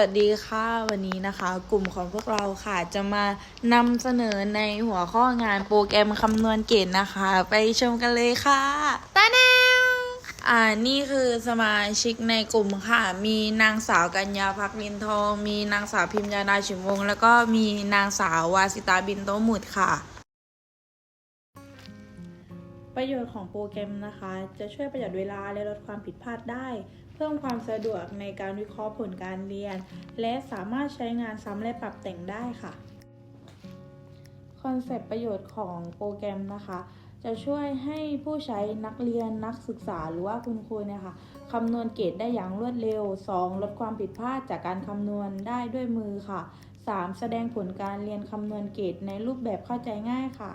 วัสดีค่ะวันนี้นะคะ กลุ่มของพวกเราค่ะจะมานำเสนอในหัวข้องานโปรแกรมคำนวณเกณฑ์นะคะ ไปชมกันเลยค่ะตาแนวอ่านี่คือสมาชิกในกลุ่มค่ะ มีนางสาวกัญญาพักนินทอง มีนางสาวพิมยาดาฉิมวงศ์แล้วก็มีนางสาววาสิตาบินโตหมุดค่ะ ประโยชน์ของโปรแกรมนะคะ จะช่วยประหยัดเวลาและลดความผิดพลาดได้ เพิ่มความสะดวกในการวิเคราะห์ผลการเรียน และสามารถใช้งานซ้ำและปรับแต่งได้ค่ะคอนเซปต์ประโยชน์ของโปรแกรมนะคะ จะช่วยให้ผู้ใช้นักเรียนนักศึกษาหรือว่าคุณครูเนี่ยค่ะคำนวณเกรดได้อย่างรวดเร็ว 2. ลดความผิดพลาดจากการคำนวณได้ด้วยมือค่ะ 3. แสดงผลการเรียนคำนวณเกรดในรูปแบบเข้าใจง่ายค่ะ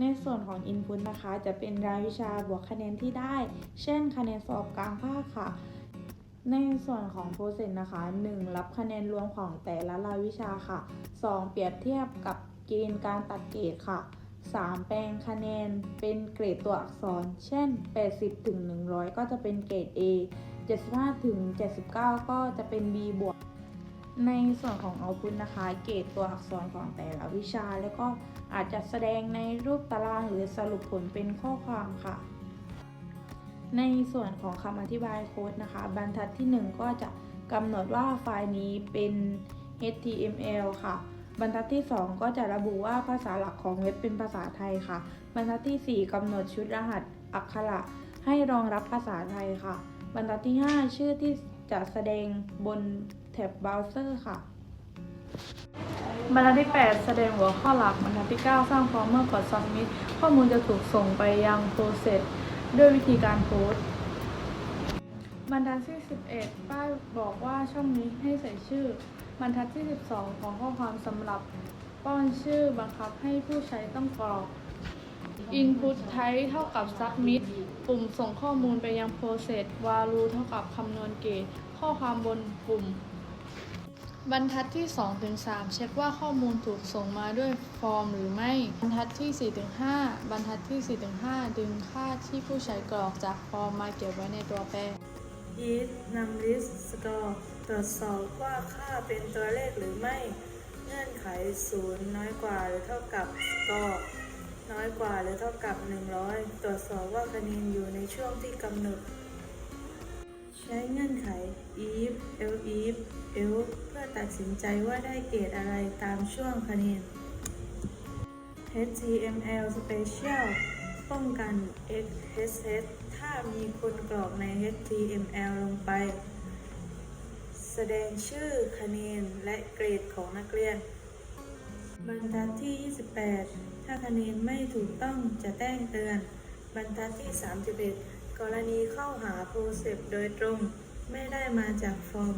ในส่วนของ Input นะคะ จะเป็นรายวิชาบวกคะแนนที่ได้ เช่น คะแนนสอบกลางภาคค่ะ ในส่วนของ Process นะคะ 1. รับคะแนนรวมของแต่ละรายวิชาค่ะ 2. เปรียบเทียบกับเกณฑ์การตัดเกรดค่ะ 3. แปลงคะแนนเป็นเกรดตัวอักษร เช่น 80ถึง100 ก็จะเป็นเกรด A 75ถึง79 ก็จะเป็น B บวก ในส่วนของ Output นะคะ เกรดตัวอักษรของแต่ละวิชา แล้วก็อาจจะแสดงในรูปตารางหรือสรุปผลเป็นข้อความค่ะ ในส่วนของคำอธิบายโค้ดนะคะ บรรทัดที่ 1 ก็จะกำหนดว่าไฟล์นี้เป็น HTML ค่ะ บรรทัดที่ 2 ก็จะระบุว่าภาษาหลักของเว็บเป็นภาษาไทยค่ะ บรรทัดทีสี่4กำหนดชุดรหัสอักขระให้รองรับภาษาไทยค่ะ บรรทัดที่ 5 ชื่อที่จะแสดงบน ท็บเบราว์เซอร์ค่ะบรรทัดที่ 8 แสดงหัวข้อหลักบรรทัดที่ 9 สร้างฟอร์มเมื่อกด submit ข้อมูลจะถูกส่งไปยัง process ด้วยวิธีการโพสต์บรรทัดที่ 11 ป้ายบอกว่าช่องนี้ให้ใส่ชื่อ บรรทัดที่ 12 ของข้อความสำหรับป้อนชื่อบังคับให้ผู้ใช้ต้องกรอก Input type เท่ากับ submit ปุ่มส่งข้อมูลไปยัง process value เท่ากับคำนวณเกรดข้อความบนปุ่ม บรรทัดที่2-3เช็คว่าข้อมูลถูกส่งมาด้วยฟอร์มหรือไม่ บรรทัดที่ 4-5บรรทัดที่4-5ดึงค่าที่ผู้ใช้กรอกจากฟอร์มมาเก็บไว้ในตัวแปร is นำ list score ตรวจสอบว่าค่าเป็นตัวเลขหรือไม่ เงื่อนไขศูนย์น้อยกว่าหรือเท่ากับ score น้อยกว่าหรือเท่ากับ 100 ตรวจสอบว่าคะแนนอยู่ในช่วงที่กำหนด ใช้เงื่อนไข ตัดสินใจว่าได้เกรดอะไรตามช่วงคะแนน HTML Special ป้องกัน XSS ถ้ามีคนกรอกใน HTML ลงไป แสดงชื่อคะแนนและเกรดของนักเรียน บรรทัดที่ 28 ถ้าคะแนนไม่ถูกต้องจะแจ้งเตือน บรรทัดที่ 31 กรณีเข้าหาโปรเซสโดยตรง ไม่ได้มาจากฟอร์ม